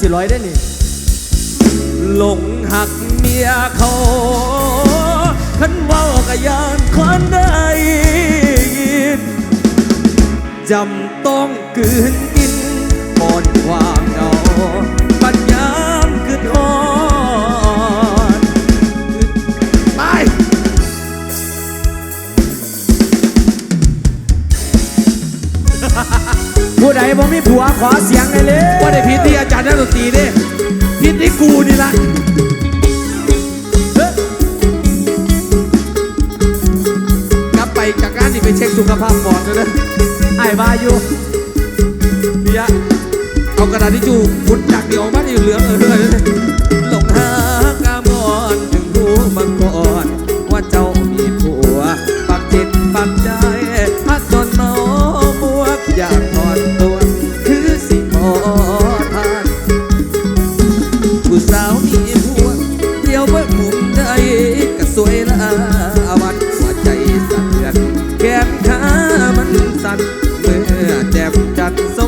สิร้อยได้นี่หลงหักเมียเขาขันว่ากะยานคนได้ยินจำต้องกืนกินก่อนความเหงา ผู้ใดบ่มีผัวขอเสียงเลยเลยว่าได้พิธีอาจารย์นักดนตรีนี่พิธีกูนี่ละกลับไปจากการนี่ไปเช็คสุขภาพก่อนเลยไอ้บาอยูเบียเอากระดาษที่จูบุดดักเดียวมันอยู่เหลืองเออเลย got this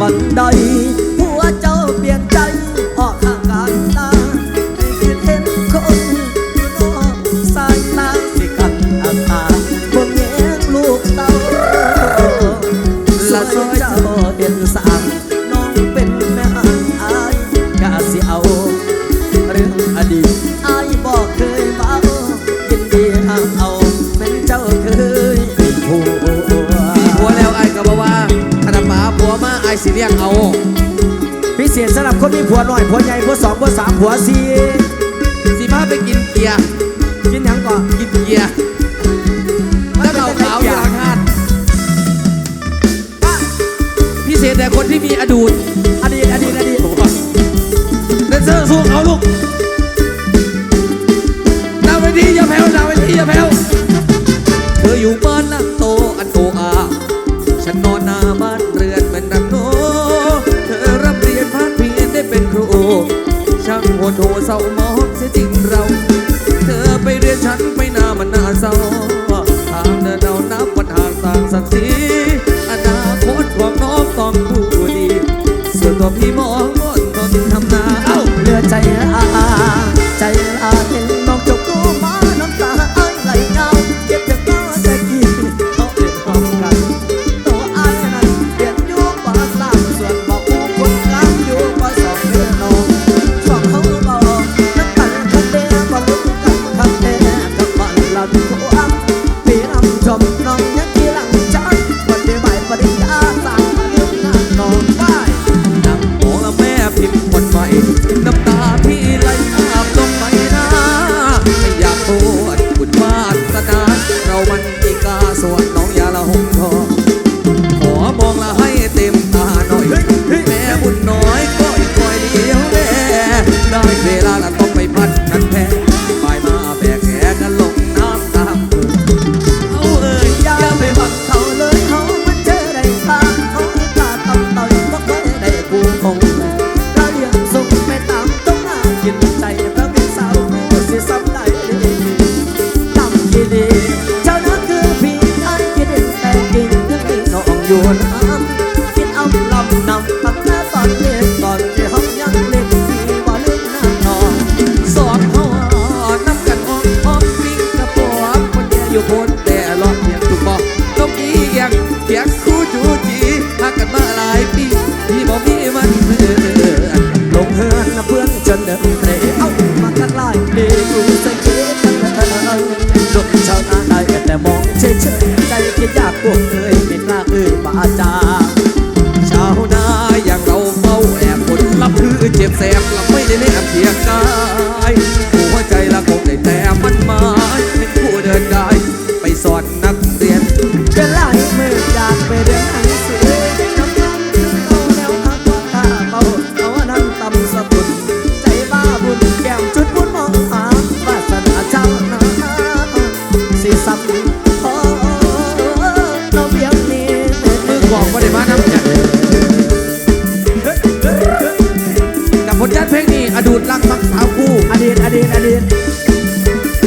បណ្ដៃ สิเลี้ยงเอา พิเศษสำหรับคนมีผัวหน่อยผัวใหญ่ผัวสองผัวสามผัวสี่สิมาไปกินเกียกินหยังก่อนกินเกียแล้วเราขาวอยางหันพิเศษแต่คนที่มีอดูตอดีตักสีอนาคตของน้องต้องดูดี ส่วนตัวพี่มองบนอนทำนา เอ้าเหลือใจอา ดูดรักมักสาวคู่อดีตอดีตอดีต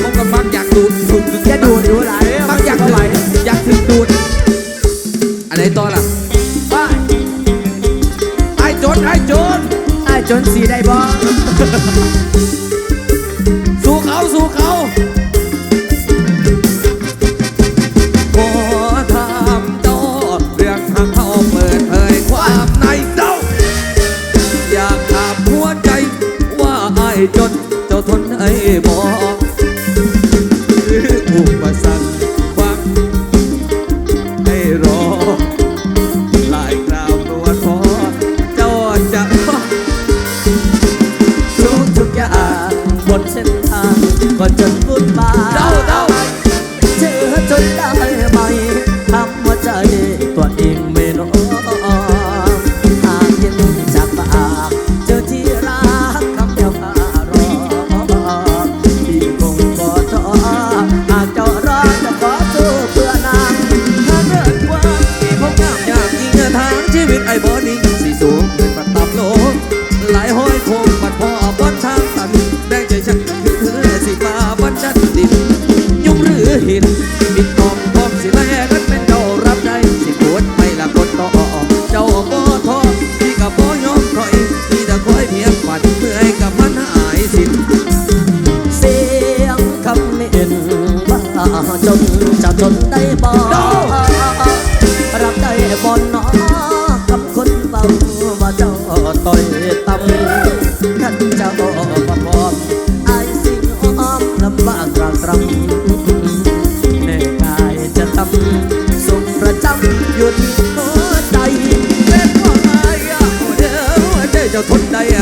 ผมก็มักอยากดูดดุดหนึ่งจะดูดดูหลายมักอยากไหลอยากถึงดูดอะไรต่อล่ะป้าไอ้จนไอ้จนไอ้จนสีได้บ่ ก็จนพูดมาเจอจนได้ไหมทำว่าใจตัวเองไม่น้อยหากเย็งจากปากเจอที่รักคำเดียวพารอที่คงพอท้อหากเจ้ารอจะขอสู้เพื่อนางถ้าเกิดว่าที่ผมงามยากยิ่งทางชีวิตไอ้บอดี้สิสูง ตรงพอมสิแม่กันเป็นเจ้ารับใจสิปวดไม่ละกดต่อเจ้าบ่ที่กับบ่ยอมถอยพี่จะคอยเพียปัดเมื่อยกับมันหายสิเสียงคำเอ็นว่าจนจะจนได้บ่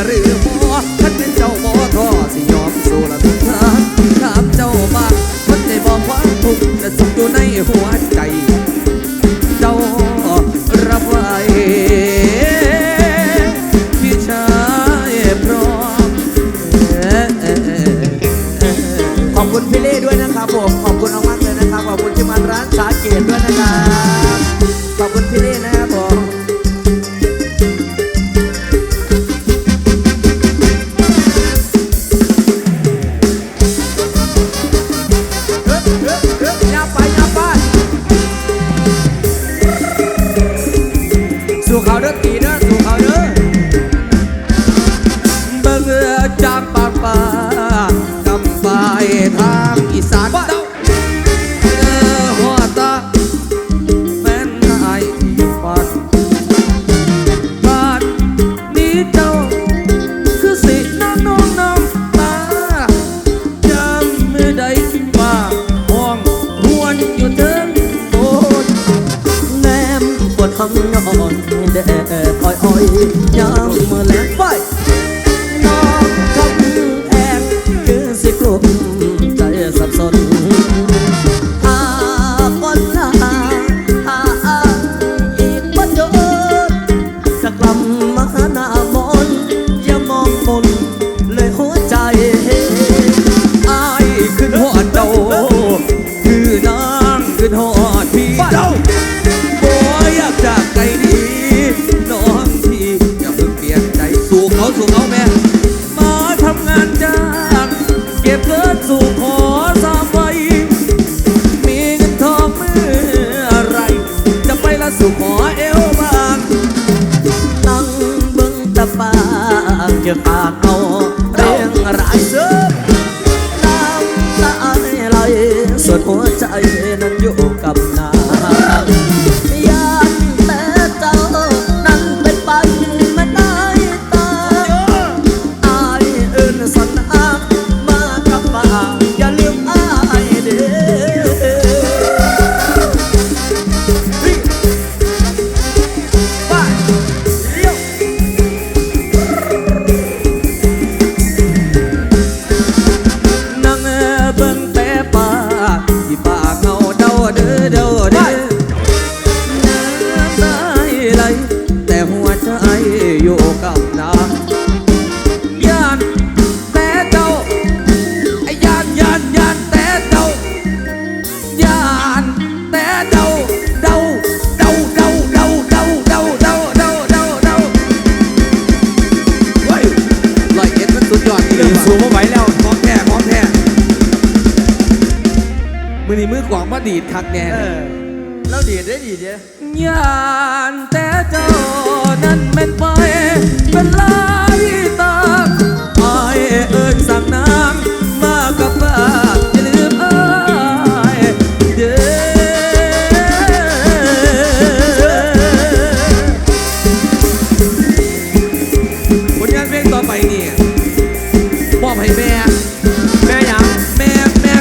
หรือหมอท่านเป็นเจ้าหมอท่อสิยอมสู้ละทุกทางถามเจ้ามาท่านได้บอกความทุกข์จะสุขอยู่ในหัวใจ ทางอีสานเดาเออหัวตาแฟนนายฝันบาดนี้เจ้า คือสิน้น้องน้ำตาจำไม่ได้บ้องหวนอยู่เทิงโบนแนมปวดท้องนอนแดดอ้อย จะปาเอาเรื่องรายเสือน้ำตาไหลสุดหัว ดีดคักแน่เออแล้วดีดได้ดีดเยอะา